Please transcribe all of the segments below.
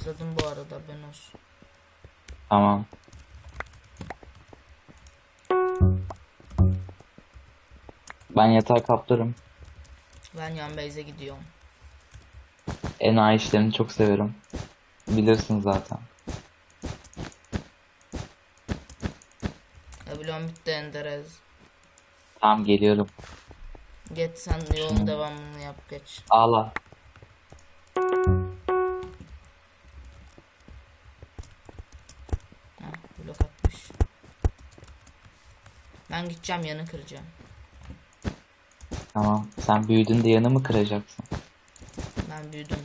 Başladım bu arada ben olsun. Tamam. Ben yatağı kaplarım. Ben yan base'e gidiyorum. Enayi işlerini çok severim. Bilirsin zaten. Eblon bitti Enderez. Tamam geliyorum. Geç sen yolun devamını yap geç. Ağla. Blok atmış. Ben gideceğim yanı kıracağım. Tamam. Sen büyüdün de yanı mı kıracaksın? Ben büyüdüm.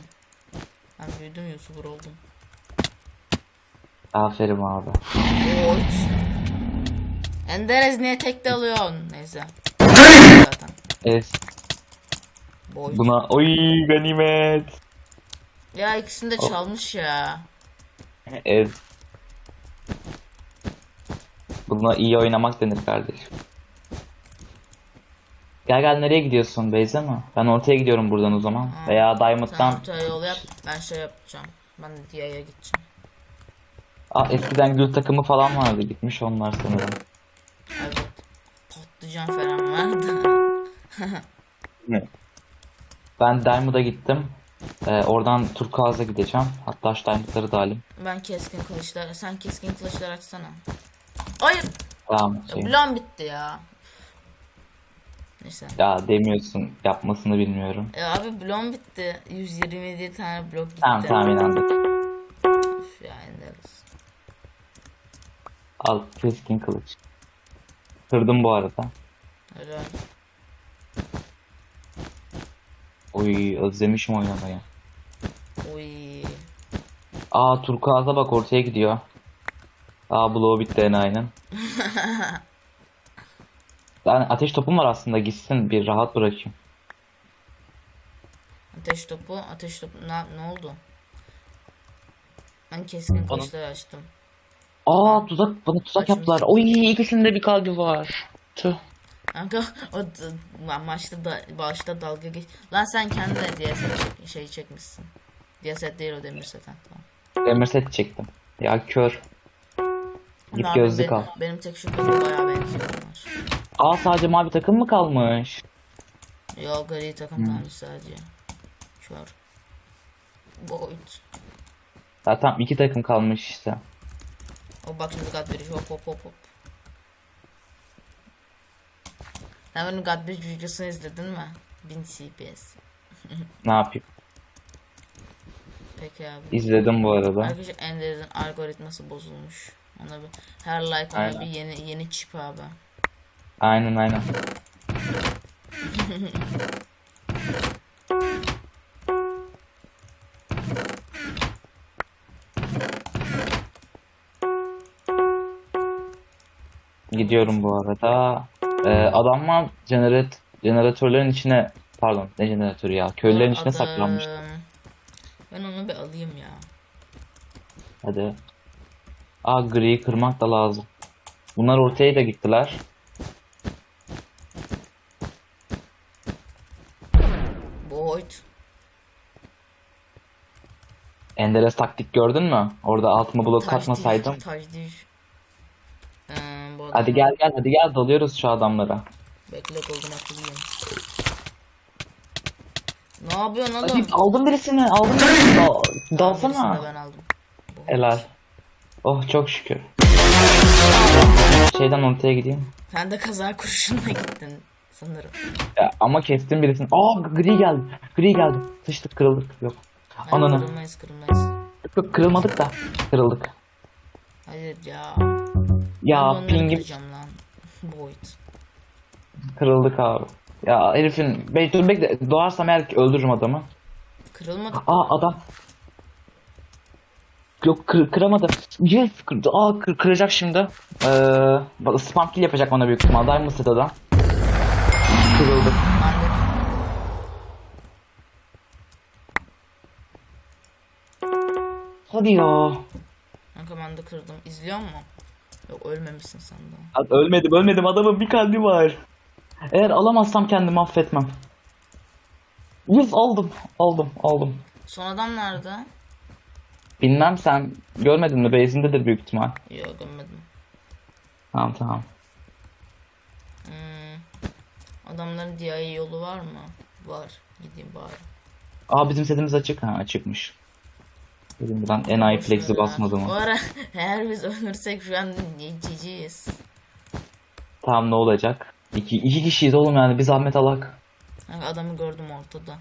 Ben büyüdüm YouTuber oldum. Aferin abi. Oy. Enderez niye tekte alıyorsun? Neyse. Zaten. Es. Boy. Buna oy ganimet. Ya ikisini de çalmış ya. Es. Buna iyi oynamak denir kardeşim. Gel gel nereye gidiyorsun Beyza mı? Ben ortaya gidiyorum buradan o zaman. Ha. Veya Diamond'dan. ortaya yol yap. Ben şey yapacağım. Ben de Dia'ya gideceğim. Aa, eskiden gül takımı falan vardı. Gitmiş onlar sanırım. Evet. Patlıcan falan vardı. Ben Diamond'a gittim. Ee, oradan Turkuaz'a gideceğim. Hatta şu Diamond'ları da alayım. ben keskin kılıçlar. Sen keskin kılıçlar açsana. Hayır. Tamam. Ya, Şey. Bitti ya. Neyse. Ya demiyorsun. Yapmasını bilmiyorum. E abi blon bitti. 127 tane blok gitti. Tamam tamam inandık. Üf ya Enders. Al keskin kılıç. Kırdım bu arada. Öyle. Oy özlemişim oynamayı. Oy. Aa Turkuaz'a bak ortaya gidiyor. Aa bloğu bitti en aynen. Yani ateş topum var aslında gitsin bir rahat bırakayım. Ateş topu, ateş topu. Ne, ne oldu? Ben keskin kılıçları açtım. Aa tuzak bana tuzak yaptılar. Oy ikisinde bir kalbi var. Tüh. Kanka o d- lan maçta da başta dalga geç. Lan sen kendi de diye çek, şey çekmişsin. Diye set değil o demir set ha, tamam. Demir set çektim. Ya kör. Git Abi gözlük be- al. Benim tek şüphem bayağı benziyorlar. Aa sadece mavi takım mı kalmış? Yo gri takım Hmm. kalmış sadece. Kör. Boyut. Zaten iki takım kalmış işte. O bak şimdi God Bridge hop hop hop hop. Sen benim God Bridge videosunu izledin mi? 1000 CPS. Ne yapayım? Peki abi. İzledim bu arada. Arkadaşlar Ender'in algoritması bozulmuş. Ona bir her like ona bir yeni yeni çip abi. Aynen aynen. Gidiyorum bu arada. Ee, adamlar jenerat jeneratörlerin içine pardon ne jeneratörü ya köylülerin içine Adam- saklanmış. Ben onu bir alayım ya. Hadi. Aa griyi kırmak da lazım. Bunlar ortaya da gittiler. Boyut. Enderes taktik gördün mü? Orada altıma blok katmasaydım. değil. Ee, bu Hadi gel gel hadi gel dalıyoruz şu adamlara. Bekle golden akıllıyım. Ne yapıyorsun Hadi oğlum? aldım birisini aldım birisini. Dal, Birisini dalsana. de ben aldım. Helal. Oh çok şükür. Şeyden ortaya gideyim. Sen de kaza kurşunla gittin sanırım. Ya, ama kestim birisini. Aa gri geldi. Gri geldi. Sıçtık kırıldık. Yok. Hayır, Ananı. Kırılmayız kırılmayız. Yok, Yok kırılmadık da. Kırıldık. Hayır ya. Ya pingim lan. Boyut. kırıldık abi. Ya herifin Bey dur bekle doğarsam eğer öldürürüm adamı. Kırılmadı. Aa adam. Yok kır, kıramadı. Yes kırdı. Aa kır, kıracak şimdi. Ee, bak, spam kill yapacak bana büyük ihtimal. Diamond adam. Kırıldı. Hadi ya. Kanka ben de kırdım. İzliyor mu? Yok ölmemişsin sen de. Ölmedim ölmedim adamın bir kalbi var. Eğer alamazsam kendimi affetmem. Yes aldım. Aldım aldım. Son adam nerede? Bilmem sen görmedin mi? Base'indedir büyük ihtimal. Yok görmedim. Tamam tamam. Hmm. Adamların DIY yolu var mı? Var. Gideyim bari. Aa bizim setimiz açık. Ha açıkmış. Dedim ben enayi flex'i basmadım. O ara eğer biz ölürsek şu an GG'yiz. Tamam ne olacak? İki, iki kişiyiz oğlum yani bir zahmet alak. Adamı gördüm ortada.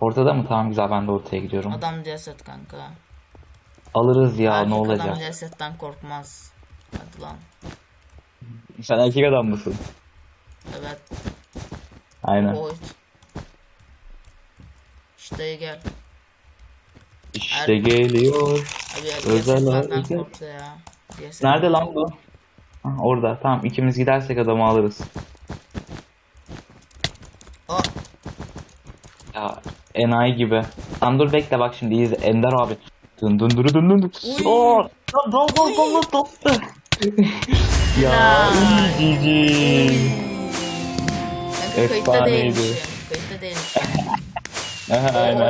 Ortada mı? Tamam güzel ben de ortaya gidiyorum. Adam ceset kanka. Alırız ya Erkek ne Adam olacak? cesetten korkmaz. Hadi lan. Sen erkek adam mısın? Evet. Aynen. Boyut. İşte gel. İşte geliyor. Abi Özel korktu ya. Ceset. Nerede lan bu? Ha, orada. Tamam ikimiz gidersek adamı alırız. Aa, Ya enayi gibi. Lan dur bekle bak şimdi izle. Ender abi. Dın dın dın dın dın. Uy. Oo, Dal dal dal dal dal dal. Ya Helal. cici. Kanka kayıtta Efsaneydi. değilmişim. Kayıtta değilmişim. Aha, Aynen.